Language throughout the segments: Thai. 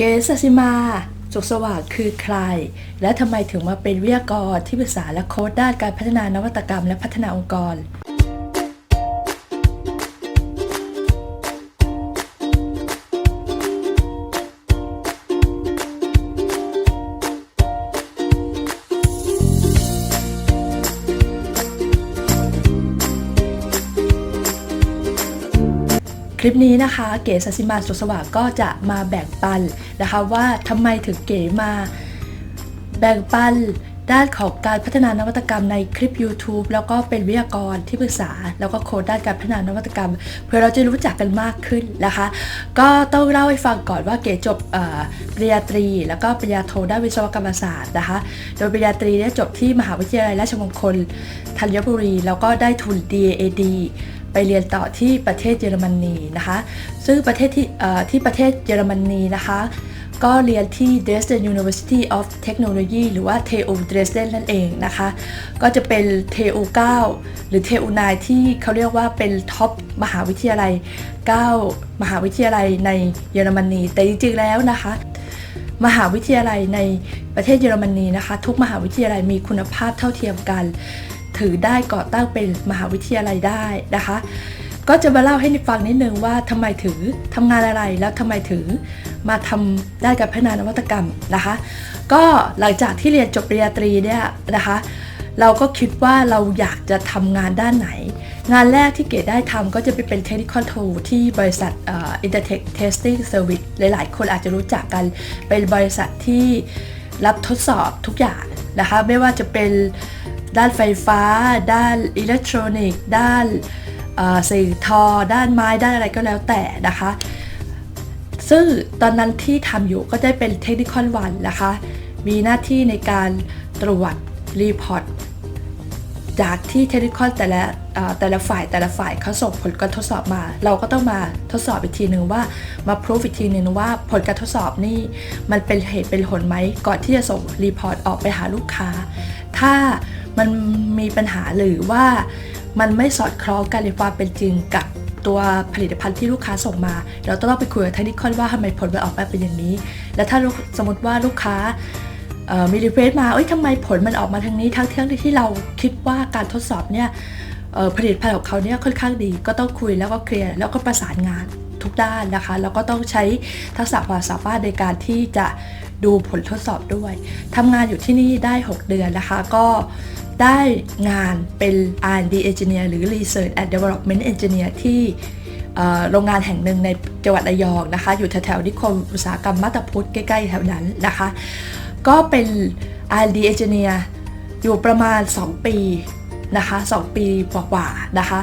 เกสซิมาสุขสว่างคือใคร และทำไมถึงมาเป็นวิทยากรที่ปรึกษาและโค้ดด้านการพัฒนานวัตกรรมและพัฒนาองค์กร ลิปนี้นะคะเก๋สัสิมาสุสว่างก็จะมาแบ่งปันนะคะว่าทำไมถึงเก๋มาแบ่งปันด้านของการพัฒนานวัตกรรมในคลิป YouTube แล้วก็เป็นวิทยากรที่ปรึกษา แล้วก็โค้ดด้านการพัฒนานวัตกรรม เพื่อเราจะรู้จักกันมากขึ้นนะคะ ก็ต้องเล่าให้ฟังก่อนว่าเก๋จบปริญญาตรี แล้วก็ปริญญาโทด้านวิศวกรรมศาสตร์นะคะ โดยปริญญาตรีเนี่ยจบที่มหาวิทยาลัยราชมงคลธัญบุรี แล้วก็ได้ทุน DAAD ไปเรียนต่อที่ประเทศเยอรมนีนะคะ ซึ่งประเทศที่ที่ประเทศเยอรมนีนะคะ ก็เรียนที่ Dresden University of Technology หรือว่า TU Dresden นั่นเองนะคะ ก็จะเป็น TU 9 หรือ TU 9ที่เขาเรียกว่าเป็นท็อปมหาวิทยาลัย 9 มหาวิทยาลัยในเยอรมนี แต่จริงๆแล้วนะคะมหาวิทยาลัยในประเทศเยอรมนีนะคะ ทุกมหาวิทยาลัยมีคุณภาพเท่าเทียมกัน ถือได้ก่อตั้งเป็นมหาวิทยาลัยได้นะคะ ก็จะมาเล่าให้ฟังนิดนึงว่าทำไมถึงทำงานอะไรแล้วทำไมถึงมาทำด้านการพัฒนานวัตกรรมนะคะ ก็หลังจากที่เรียนจบปริญญาตรีเนี่ยนะคะ เราก็คิดว่าเราอยากจะทำงานด้านไหน งานแรกที่เก๋ได้ทำก็จะไปเป็น Technical Tool ที่บริษัทเอ่อ Intertech Testing Service หลาย ๆ คนอาจจะรู้จักกันเป็นบริษัทที่รับทดสอบทุกอย่างนะคะ ไม่ว่าจะเป็น ด้านไฟฟ้า ด้านอิเล็กทรอนิกส์ ด้านเอ่อทอ ด้านไม้ ด้านอะไรก็แล้วแต่นะคะ ซึ่งตอนนั้นที่ทำอยู่ก็ได้เป็นเทคนิคอลวันนะคะ มีหน้าที่ในการตรวจรีพอร์ตจากที่เทคนิคอลแต่ละแต่ละฝ่ายแต่ละฝ่ายเขาส่งผลการทดสอบมา เราก็ต้องมาทดสอบอีกทีหนึ่งว่ามาพิสูจอีกทีหนึ่งว่าผลการทดสอบนี่มันเป็นเหตุเป็นผลไหมก่อนที่จะส่งรีพอร์ตออกไปหาลูกค้า ถ้ามันมีปัญหาหรือว่ามันไม่สอดคล้องกันในความเป็นจริงกับตัวผลิตภัณฑ์ที่ลูกค้าส่งมา เราต้องไปคุยกับเทคนิคอลว่าทำไมผลมันออกมาเป็นอย่างนี้ และถ้าสมมติว่าลูกค้ามีรีเควสมาเอ้ยทำไมผลมันออกมาทางนี้ทั้งเที่ยงที่เราคิดว่าการทดสอบเนี่ยผลิตภัณฑ์ของเขาเนี่ยค่อนข้างดี ก็ต้องคุยแล้วก็เคลียร์แล้วก็ประสานงานทุกด้านนะคะ แล้วก็ต้องใช้ทักษะความสามารถในการที่จะ ดูผลทดสอบด้วยทำงานอยู่ที่นี่ได้ 6 เดือนนะคะ ก็ได้งานเป็น R&D Engineer หรือ Research and Development Engineer ที่โรงงานแห่งหนึ่งในจังหวัดระยองนะคะ อยู่แถวๆนิคมอุตสาหกรรมมาตาพุทธใกล้ๆแถวนั้นนะคะ ก็เป็น R&D Engineer อยู่ประมาณ 2 ปีนะคะ2ปีกว่าๆนะคะ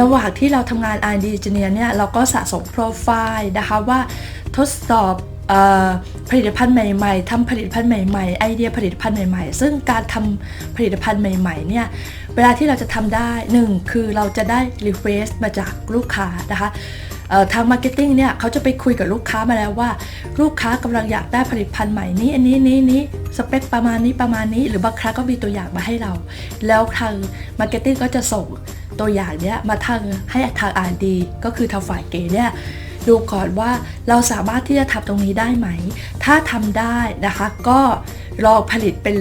ระหว่างที่เราทำงาน R&D Engineer เนี่ยเราก็สะสมโปรไฟล์นะคะว่าทดสอบ ผลิตภัณฑ์ใหม่ๆทำผลิตภัณฑ์ใหม่ๆ ไอเดียผลิตภัณฑ์ใหม่ๆ ซึ่งการทำผลิตภัณฑ์ใหม่ๆเนี่ย เวลาที่เราจะทำได้หนึ่งคือเราจะได้ request มาจากลูกค้านะคะทางมาร์เก็ตติ้งเนี่ยเขาจะไปคุยกับลูกค้ามาแล้วว่า ลูกค้ากำลังอยากได้ผลิตภัณฑ์ใหม่นี้อันนี้นี้นี้สเปคประมาณนี้ประมาณนี้ หรือบางครั้งก็มีตัวอย่างมาให้เรา แล้วทางมาร์เก็ตติ้งก็จะส่งตัวอย่างเนี้ยมาทางให้ทาง R&D ก็คือทางฝ่ายเกเนี่ย ดูก่อนว่าเราสามารถที่จะทำตรงนี้ได้ไหม ถ้าทำได้นะคะ ก็ลองผลิตเป็น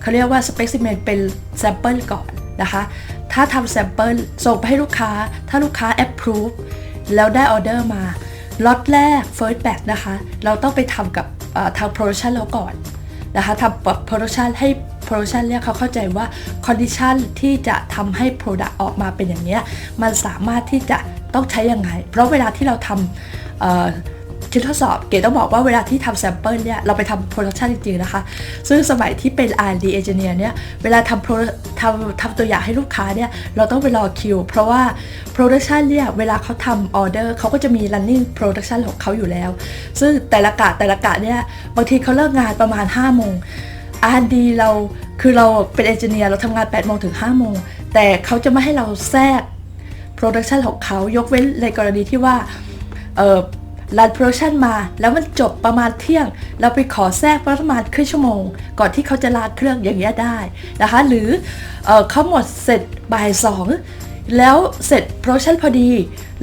เขาเรียกว่าสเปซิเมนเป็นแซมเปิลก่อนนะคะ ถ้าทำแซมเปิลส่งไปให้ลูกค้า ถ้าลูกค้า approve แล้วได้ออเดอร์มาล็อตแรก first batch นะคะ เราต้องไปทำกับทางโปรดักชันแล้วก่อน นะคะทำปรับ production ให้ production เนี่ยเขาเข้าใจว่า condition ที่จะทำให้ product ออกมาเป็นอย่างเนี้ยมันสามารถที่จะต้องใช้ยังไง เพราะเวลาที่เราทำ ชิ้นทดสอบเก๋ต้องบอกว่าเวลาที่ทำแซมเปิลเนี่ยเราไปทำโปรดักชันจริงๆนะคะ ซึ่งสมัยที่เป็น R&D engineer เนี่ยเวลาทำ pro- ทำทำตัวอย่างให้ลูกค้าเนี่ยเราต้องไปรอคิว เพราะว่าโปรดักชันเนี่ยเวลาเขาทำออเดอร์เขาก็จะมี running production ของเขาอยู่แล้ว ซึ่งแต่ละกะแต่ละกะเนี่ยบางทีเขาเลิกงานประมาณ5โมง R&D เราคือเราเป็นเอนจิเนียร์เราทำงาน8โมงถึง5โมงแต่เขาจะไม่ให้เราแทรกโปรดักชันของเขายกเว้นในกรณีที่ว่าเออ รันโปรดักชันมา แล้วมันจบประมาณเที่ยง เราไปขอแทรกประมาณครึ่งชั่วโมง ก่อนที่เขาจะลาเครื่องอย่างเงี้ยได้นะคะ หรือเออเขาหมดเสร็จบ่ายสองแล้วเสร็จโปรดักชันพอดี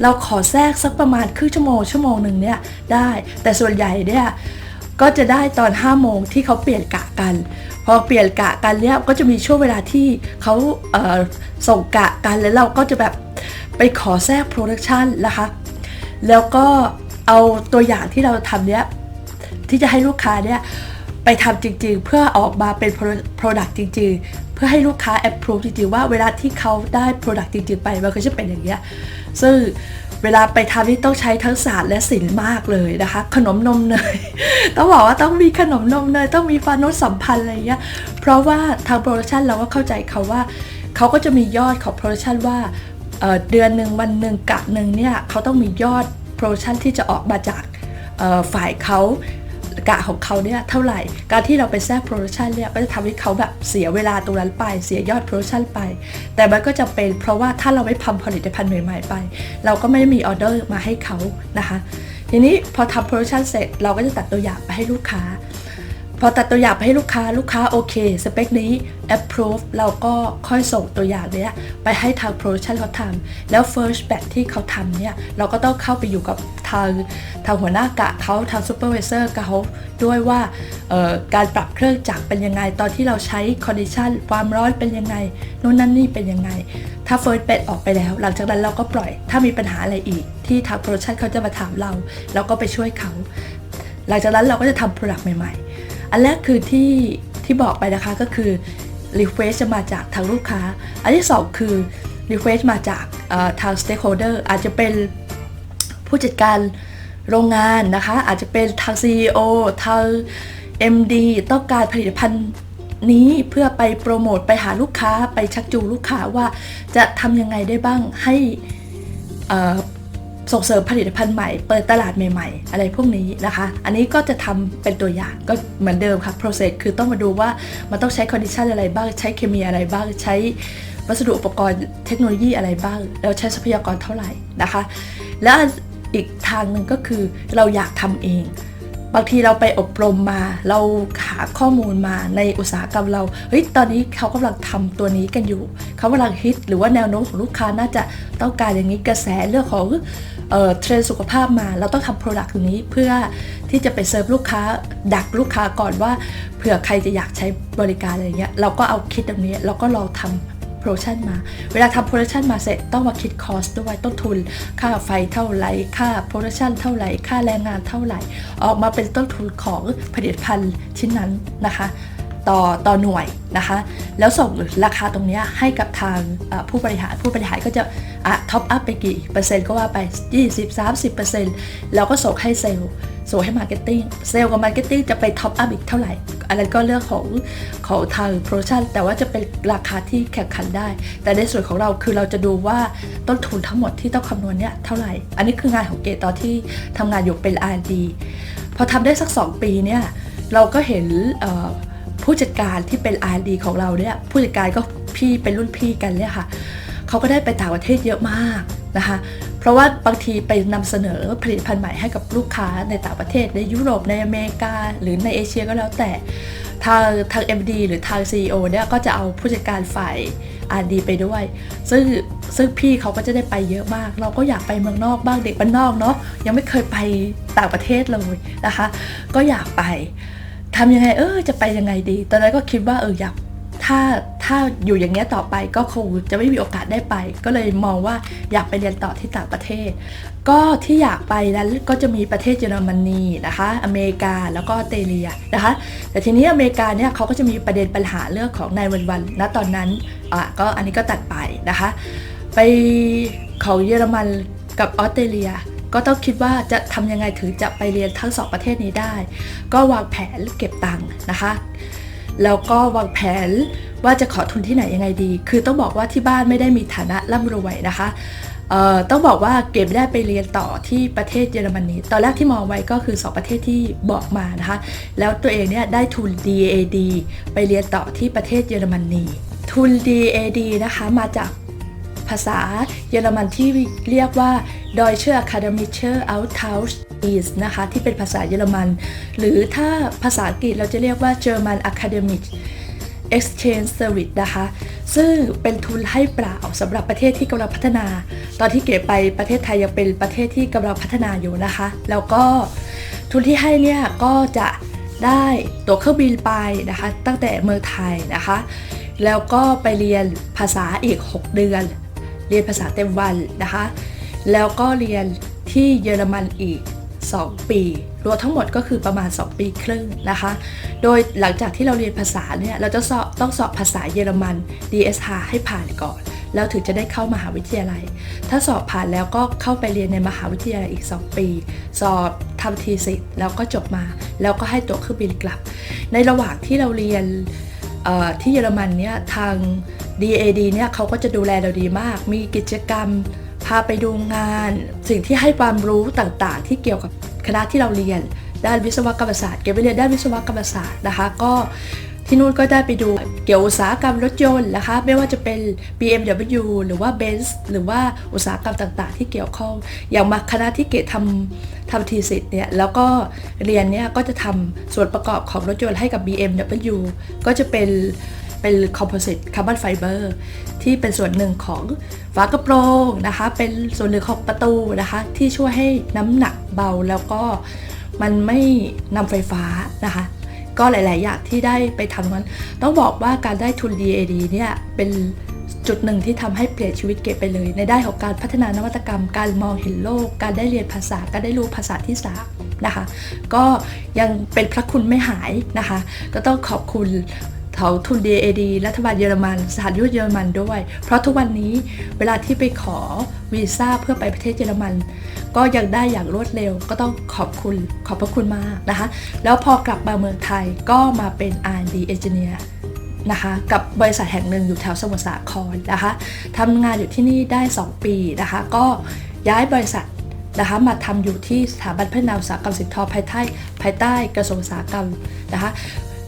เราขอแทรกสักประมาณครึ่งชั่วโมงชั่วโมงหนึ่งเนี่ยได้ แต่ส่วนใหญ่เนี่ยก็จะได้ตอน5โมงที่เขาเปลี่ยนกะกัน พอเปลี่ยนกะกันเนี่ยก็จะมีช่วงเวลาที่เขาเส่งกะกันแล้วเราก็จะแบบไปขอแทรกโปรดักชันนะคะ แล้วก็ เอาตัวอย่างที่เราทำเนี้ยที่จะให้ลูกค้าเนี่ยไปทำจริง ๆ เพื่อออกมาเป็น Product จริง ๆ เพื่อให้ลูกค้า approve จริง ๆ ว่าเวลาที่เขาได้ Product จริง ๆ ไปมันก็จะเป็นอย่างเงี้ยซึ่งเวลาไปทำนี่ต้องใช้ทั้งศาสตร์และศิลป์มากเลยนะคะ ขนมนมเนย ต้องบอกว่าต้องมีขนมนมเนย ต้องมีฟานุสสัมพันธ์อะไรเงี้ย เพราะว่าทางโปรดักชันเราก็เข้าใจเขาว่า เขาก็จะมียอดของโปรดักชันว่าเเดือนหนึ่งวันหนึ่งกะหนึ่งเนี่ยเขาต้องมียอด โปรดักชันที่จะออกมาจากฝ่ายเขากะของเขาเนี่ยเท่าไหร่ การที่เราไปแทรกโปรดักชันเนี่ยก็จะทำให้เขาแบบเสียเวลาตรงนั้นไป เสียยอดโปรดักชันไป แต่มันก็จะเป็นเพราะว่าถ้าเราไม่ทำผลิตภัณฑ์ใหม่ๆไป เราก็ไม่มีออเดอร์มาให้เขานะคะ ทีนี้พอทำโปรดักชันเสร็จเราก็จะตัดตัวอย่างไปให้ลูกค้า พอตัดตัวอย่างไปให้ลูกค้าลูกค้าโอเค สเปคนี้ approve เราก็ค่อยส่งตัวอย่างเนี้ยไปให้ทาง production เขาทำแล้ว first batch ที่เขาทำเนี่ยเราก็ต้องเข้าไปอยู่กับทางทางหัวหน้ากะเขาทาง supervisor เขาด้วยว่าการปรับเครื่องจักรเป็นยังไง ตอนที่เราใช้ condition ความร้อนเป็นยังไงนู่นนั่นนี่เป็นยังไง ถ้า first batch ออกไปแล้ว หลังจากนั้นเราก็ปล่อย ถ้ามีปัญหาอะไรอีก ที่ทาง production เขาจะมาถามเรา เราก็ไปช่วยเขา หลังจากนั้นเราก็จะทำ product ใหม่ๆ อันแรกคือที่ที่บอกไปนะคะก็คือ request จะมาจากทางลูกค้า อันที่สองคือ request มาจากทาง stakeholder อาจจะเป็นผู้จัดการโรงงานนะคะ อาจจะเป็นทาง CEO ทาง MD ต้องการผลิตภัณฑ์นี้เพื่อไปโปรโมทไปหาลูกค้าไปชักจูงลูกค้าว่าจะทำยังไงได้บ้างให้อ่อ ส่งเสริมผลิตภัณฑ์ใหม่ เปิดตลาดใหม่ๆ อะไรพวกนี้นะคะ อันนี้ก็จะทำเป็นตัวอย่างก็เหมือนเดิมค่ะ process คือต้องมาดูว่ามันต้องใช้ condition อะไรบ้าง ใช้เคมีอะไรบ้าง ใช้วัสดุอุปกรณ์เทคโนโลยีอะไรบ้าง แล้วใช้ทรัพยากรเท่าไหร่นะคะ แล้วอีกทางหนึ่งก็คือเราอยากทำเอง บางทีเราไปอบรมมา เราหาข้อมูลมาในอุตสาหกรรมเราเฮ้ยตอนนี้เขากำลังทำตัวนี้กันอยู่ เขากำลังฮิตหรือว่าแนวโน้มของลูกค้าน่าจะต้องการอย่างนี้กระแสเรื่องของเทรนสุขภาพมา เราต้องทำโปรดักต์ตัวนี้เพื่อที่จะไปเซิร์ฟลูกค้า ดักลูกค้าก่อนว่าเผื่อใครจะอยากใช้บริการอะไรเงี้ยเราก็เอาคิดตรงนี้เราก็ลองทำโป รดักชันมา เวลาทำโปรดักชันมาเสร็จต้องมาคิดคอสด้วยต้นทุน ค่าไฟเท่าไหร่ ค่าโปรดักชันเท่าไหร่ ค่าแรงงานเท่าไหร่ ออกมาเป็นต้นทุนของผลิตภัณฑ์ชิ้นนั้นนะคะต่อต่อหน่วยนะคะ แล้วส่งราคาตรงนี้ให้กับทางผู้บริหารผู้บริหารก็จะอะท็อปอัพไปกี่เปอร์เซ็นต์ก็ว่าไป 20 30เปอร์เซ็นต์แล้วก็ส่งให้เซลล์ ส่งให้มาร์เก็ตติ้งเซลล์กับมาร์เก็ตติ้งจะไปท็อปอัพอีกเท่าไหร่อันนั้นก็เรื่องของของทางโปรโมชั่นแต่ว่าจะเป็นราคาที่แข่งขันได้ แต่ในส่วนของเราคือเราจะดูว่าต้นทุนทั้งหมดที่ต้องคำนวณเนี่ยเท่าไหร่ อันนี้คืองานของเกตตอนที่ทำงานอยู่เป็น R&D พอทำได้สัก 2 ปีเนี่ยเราก็เห็นผู้จัดการที่เป็น R&D ของเราเนี่ยผู้จัดการก็พี่เป็นรุ่นพี่กันเนี่ยค่ะเขาก็ได้ไปต่างประเทศเยอะมากนะคะ ราะว่าบางทีไปนำเสนอผลิตภัณฑ์ใหม่ให้กับลูกค้าในต่างประเทศในยุโรปในอเมริกา หรือในเอเชียก็แล้วแต่ทางทาง MD หรือทาง CEO เนี่ยก็จะเอาผู้จัดการฝ่าย R&D ไปด้วย ซึ่งซึ่งพี่เขาก็จะได้ไปเยอะมาก เราก็อยากไปเมืองนอกบ้างเด็กบ้านนอกเนาะยังไม่เคยไปต่างประเทศเลยนะคะ ก็อยากไปทำยังไงเออจะไปยังไงดี ตอนนั้นก็คิดว่าเอออยาก ถ้าถ้าอยู่อย่างเงี้ยต่อไปก็คงจะไม่มีโอกาสได้ไป ก็เลยมองว่าอยากไปเรียนต่อที่ต่างประเทศ ก็ที่อยากไปนั้นก็จะมีประเทศเยอรมนีนะคะ อเมริกาแล้วก็ออสเตรเลียนะคะ แต่ทีนี้อเมริกาเนี่ยเขาก็จะมีประเด็นปัญหาเรื่องของนายวันวันณตอนนั้นอะก็อันนี้ก็ตัดไปนะคะ ไปของเยอรมันกับออสเตรเลียก็ต้องคิดว่าจะทำยังไงถึงจะไปเรียนทั้งสองประเทศนี้ได้ ก็วางแผนเก็บตังค์นะคะ แล้วก็วางแผนว่าจะขอทุนที่ไหนยังไงดี คือต้องบอกว่าที่บ้านไม่ได้มีฐานะร่ำรวยนะคะเอ่อต้องบอกว่าเก็บได้ไปเรียนต่อที่ประเทศเยอรมนี ตอนแรกที่มองไว้ก็คือ 2 ประเทศที่บอกมานะคะ แล้วตัวเองเนี่ยได้ทุน DAD ไปเรียนต่อที่ประเทศเยอรมนี ทุน DAD นะคะมาจาก ภาษาเยอรมันที่เรียกว่า Deutsche Akademische Austausch ist นะคะที่เป็นภาษาเยอรมัน หรือถ้าภาษาอังกฤษเราจะเรียกว่า German Academic Exchange Service นะคะ ซึ่งเป็นทุนให้เปล่าสำหรับประเทศที่กำลังพัฒนา ตอนที่เก๋ไปประเทศไทยยังเป็นประเทศที่กำลังพัฒนาอยู่นะคะ แล้วก็ทุนที่ให้เนี่ยก็จะได้ตั๋วเครื่องบินไปนะคะ ตั้งแต่เมืองไทยนะคะ แล้วก็ไปเรียนภาษาอีก 6 เดือน เรียนภาษาเต็มวันนะคะ แล้วก็เรียนที่เยอรมันอีก 2 ปีรวมทั้งหมดก็คือประมาณ 2 ปีครึ่งนะคะ โดยหลังจากที่เราเรียนภาษาเนี่ยเราจะสอบต้องสอบภาษาเยอรมัน DSH ให้ผ่านก่อน แล้วถึงจะได้เข้ามหาวิทยาลัย ถ้าสอบผ่านแล้วก็เข้าไปเรียนในมหาวิทยาลัยอีก 2 ปี สอบทำทีสิทธ์แล้วก็จบมา แล้วก็ให้ตั๋วเครื่องบินกลับ ในระหว่างที่เราเรียน ที่เยอรมันเนี่ยทาง DAD เนี่ยเขาก็จะดูแลเราดีมาก มีกิจกรรม พาไปดูงาน สิ่งที่ให้ความรู้ต่างๆ ที่เกี่ยวกับคณะที่เราเรียน ด้านวิศวกรรมศาสตร์ เก็บไปเรียนด้านวิศวกรรมศาสตร์นะคะ ก็ ที่นู่นก็ได้ไปดูเกี่ยวอุตสาหกรรมรถยนต์นะคะ ไม่ว่าจะเป็น BMW หรือว่า Benz หรือว่าอุตสาหกรรมต่างๆ ที่เกี่ยวข้อง อย่างมาคณะที่เกดทำทำทีสิทธ์เนี่ย แล้วก็เรียนเนี่ยก็จะทำส่วนประกอบของรถยนต์ให้กับ BMW ก็จะเป็นเป็นคอมโพสิตคาร์บอนไฟเบอร์ที่เป็นส่วนหนึ่งของฝากระโปรงนะคะ เป็นส่วนหนึ่งของประตูนะคะ ที่ช่วยให้น้ำหนักเบาแล้วก็มันไม่นำไฟฟ้านะคะ ก็หลาย ๆ อย่างที่ได้ไปทำนั้น ต้องบอกว่าการได้ทุน DAD เนี่ยเป็นจุดหนึ่งที่ทำให้เปลี่ยนชีวิตเก๋ไปเลย ในด้านของการพัฒนานวัตกรรม การมองเห็นโลก การได้เรียนภาษา การได้รู้ภาษาที่สามนะคะ ก็ยังเป็นพระคุณไม่หายนะคะ ก็ต้องขอบคุณเขาทุน DAD รัฐบาลเยอรมัน สถานทูตเยอรมันด้วย เพราะทุกวันนี้เวลาที่ไปขอวีซ่าเพื่อไปประเทศเยอรมัน ก็ยังได้อย่างรวดเร็ว ก็ต้องขอบคุณขอบพระคุณมากนะคะ แล้วพอกลับมาเมืองไทยก็มาเป็น R&D Engineer นะคะกับบริษัทแห่งหนึ่งอยู่แถวสมุทรสาครนะคะทำงานอยู่ที่นี่ได้ 2 ปีนะคะ ก็ย้ายบริษัทนะคะมาทำอยู่ที่สถาบันพัฒนาอุตสาหกรรมสินทอภายใต้ภายใต้กระทรวงอุตสาหกรรมนะคะ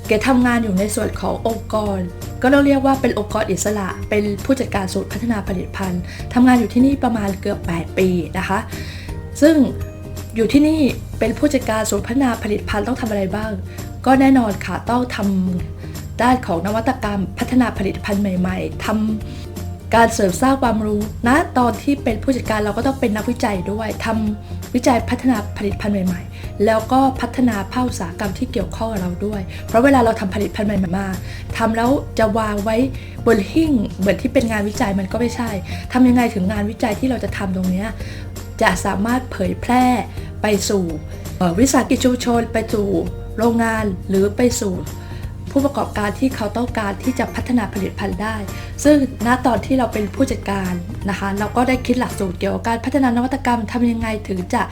เกทำงานอยู่ในส่วนขององค์กร ก็ต้องเรียกว่าเป็นองค์กรอิสระ เป็นผู้จัดการศูนย์พัฒนาผลิตภัณฑ์ทำงานอยู่ที่นี่ประมาณเกือบ 8 ปีนะคะ ซึ่งอยู่ที่นี่เป็นผู้จัดการศูนย์พัฒนาผลิตภัณฑ์ต้องทำอะไรบ้าง ก็แน่นอนค่ะต้องทำด้านของนวัตกรรมพัฒนาผลิตภัณฑ์ใหม่ ๆทำการเสริมสร้างความรู้นะตอนที่เป็นผู้จัดการเราก็ต้องเป็นนักวิจัยด้วยทำวิจัยพัฒนาผลิตภัณฑ์ใหม่ ๆ แล้วก็พัฒนาภาคอุตสาหกรรมที่เกี่ยวข้องกับเราด้วย เพราะเวลาเราทำผลิตภัณฑ์ใหม่ๆมาทำแล้วจะวางไว้บนหิ้งเหมือนที่เป็นงานวิจัยมันก็ไม่ใช่ทำยังไงถึงงานวิจัยที่เราจะทำตรงเนี้ย จะสามารถเผยแพร่ไปสู่วิสาหกิจชุมชน ไปสู่โรงงานหรือไปสู่ผู้ประกอบการที่เขาต้องการที่จะพัฒนาผลิตภัณฑ์ได้ ซึ่งณตอนที่เราเป็นผู้จัดการนะคะ เราก็ได้คิดหลักสูตรเกี่ยวกับการพัฒนานวัตกรรมทำยังไงถึงจะ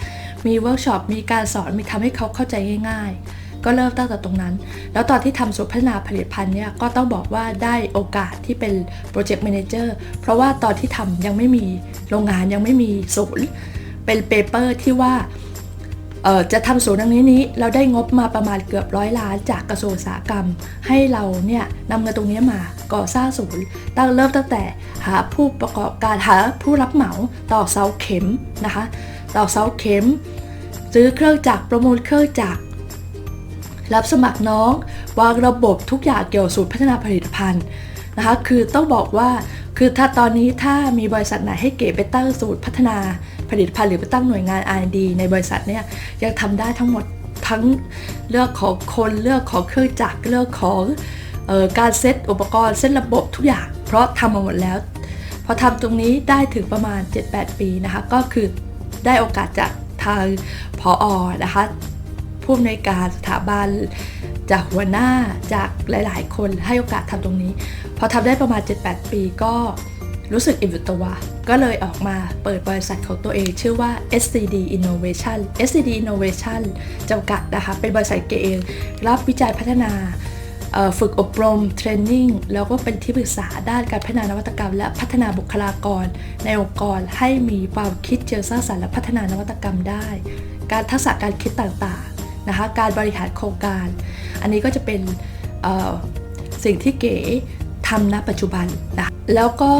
มีเวิร์กช็อปมีการสอนมีทำให้เขาเข้าใจง่าย ๆ ก็เริ่มตั้งแต่ตรงนั้น แล้วตอนที่ทำศูนย์พัฒนาผลิตภัณฑ์เนี่ยก็ต้องบอกว่าได้โอกาสที่เป็นโปรเจกต์แมเนเจอร์เพราะว่าตอนที่ทำยังไม่มีโรงงานยังไม่มีศูนย์ เป็นเปเปอร์ที่ว่าจะทำศูนย์ตรงนี้นี้เราได้งบมาประมาณเกือบร้อยล้านจากกระทรวงอุตสาหกรรม ให้เราเนี่ยนำเงินตรงนี้มาก่อสร้างศูนย์ตั้งเริ่มตั้งแต่หาผู้ประกอบการหาผู้รับเหมาต่อเสาเข็มนะคะต่อเสาเข็ม ซื้อเครื่องจักรประมูลเครื่องจักรรับสมัครน้องวางระบบทุกอย่างเกี่ยวกับศูนย์พัฒนาผลิตภัณฑ์นะคะคือต้องบอกว่าคือถ้าตอนนี้ถ้ามีบริษัทไหนให้เก๋ไปตั้งศูนย์พัฒนา ผลิตภัณฑ์หรือไปตั้งหน่วยงาน R&D ในบริษัทเนี่ยยังทำได้ทั้งหมดทั้งเรื่องของคนเรื่องของเครื่องจักรเรื่องของออการเซตอุปกรณ์เซตระบบทุกอย่าง เพราะทำมาหมดแล้ว พอทำตรงนี้ได้ถึงประมาณ 7-8 ปีนะคะก็คือได้โอกาสจากทางพออนะคะผู้อำนวยการสถาบันจากหัวหน้าจากหลาย ๆ คนให้โอกาสทำตรงนี้ พอทำได้ประมาณ 7-8 ปีก็ รู้สึกอิ่มตัว ก็เลยออกมาเปิดบริษัทของตัวเองชื่อว่า SCD Innovation SCD Innovation จำกัดนะคะ เป็นบริษัทเกเองรับวิจัยพัฒนาฝึกอบรมเทรนนิ่งแล้วก็เป็นที่ปรึกษาด้านการพัฒนานวัตกรรม และพัฒนาบุคลากร ในองค์กรให้มีความคิดเชิงสร้างสรรค์และพัฒนานวัตกรรมได้ การทักษะการคิดต่างๆนะคะการบริหารโครงการ อันนี้ก็จะเป็นสิ่งที่เก๋ ทำณปัจจุบันนะแล้วก็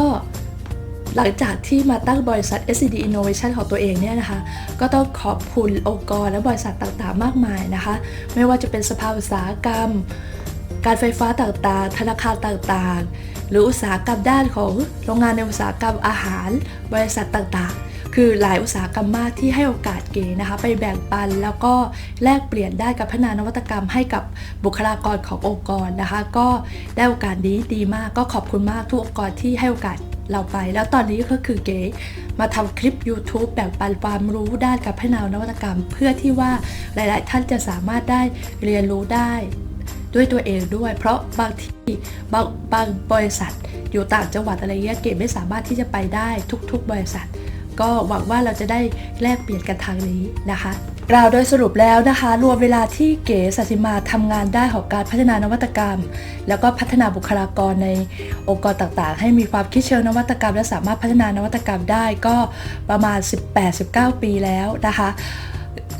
หลังจากที่มาตั้งบริษัท SCD Innovation ของตัวเองเนี่ยนะคะ ก็ต้องขอบคุณองค์กรและบริษัทต่างๆ มากมายนะคะ ไม่ว่าจะเป็นสภาอุตสาหกรรม การไฟฟ้าต่างๆ ธนาคารต่างๆ หรืออุตสาหกรรมด้านของโรงงานในอุตสาหกรรมอาหาร บริษัทต่างๆ คือหลายอุตสาหกรรมมากที่ให้โอกาสเก๋นะคะ ไปแบ่งปันแล้วก็แลกเปลี่ยนได้กับพัฒนานวัตกรรมให้กับบุคลากรขององค์กรนะคะ ก็ได้โอกาสนี้ดีมากก็ขอบคุณมากทุกองค์กรที่ให้โอกาสเราไป แล้วตอนนี้ก็คือเก๋มาทำคลิป YouTube แบ่งปันความรู้ด้านการพัฒนานวัตกรรม เพื่อที่ว่าหลาย ๆ ท่านจะสามารถได้เรียนรู้ได้ด้วยตัวเองด้วย เพราะบางที่บางบางบริษัทอยู่ต่างจังหวัดอะไรเงี้ยเก๋ไม่สามารถที่จะไปได้ทุก ๆ บริษัท ก็หวังว่าเราจะได้แลกเปลี่ยนกันทางนี้นะคะกล่าวโดยสรุปแล้วนะคะ รวมเวลาที่เก๋สัสิมาทำงานได้ของการพัฒนานวัตกรรม แล้วก็พัฒนาบุคลากรในองค์กรต่างๆ ให้มีความคิดเชิงนวัตกรรม และสามารถพัฒนานวัตกรรมได้ก็ประมาณ 18-19 ปีแล้วนะคะ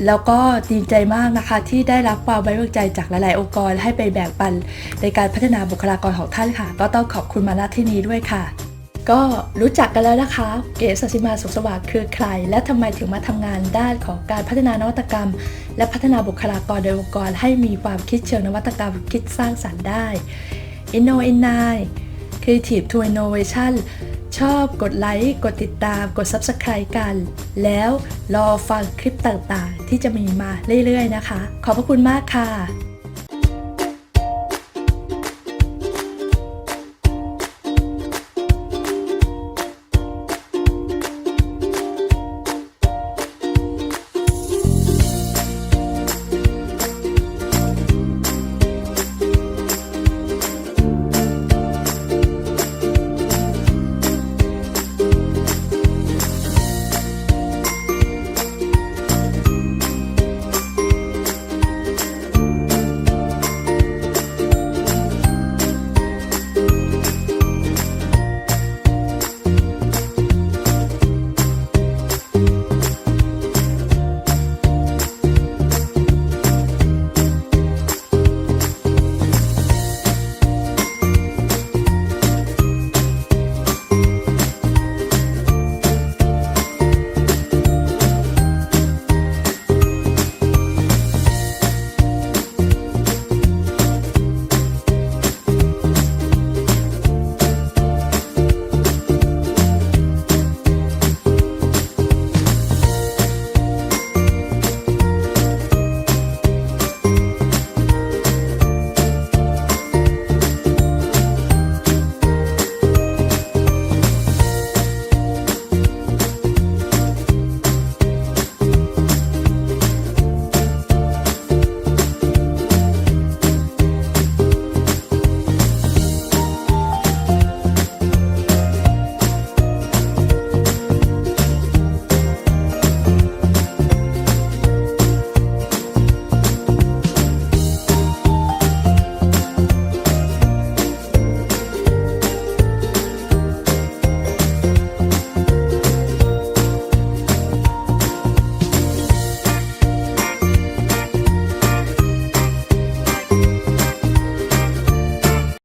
แล้วก็ดีใจมากนะคะที่ได้รับความไว้วางใจจากหลาย ๆ องค์กรให้ไปแบ่งปันในการพัฒนาบุคลากรของท่านค่ะ ก็ต้องขอบคุณมาณที่นี้ด้วยค่ะ ก็รู้จักกันแล้วนะคะ เก๋สัสิมาสุขสวัสดิ์คือใคร และทำไมถึงมาทำงานด้านของการพัฒนานวัตกรรม และพัฒนาบุคลากรในองค์กรให้มีความคิดเชิงนวัตกรรมคิดสร้างสรรค์ได้ Inno in 9 Creative to Innovation ชอบกดไลค์กดติดตามกด Subscribe กัน แล้วรอฟังคลิปต่างๆ ที่จะมีมาเรื่อยๆนะคะ ขอบพระคุณมากค่ะ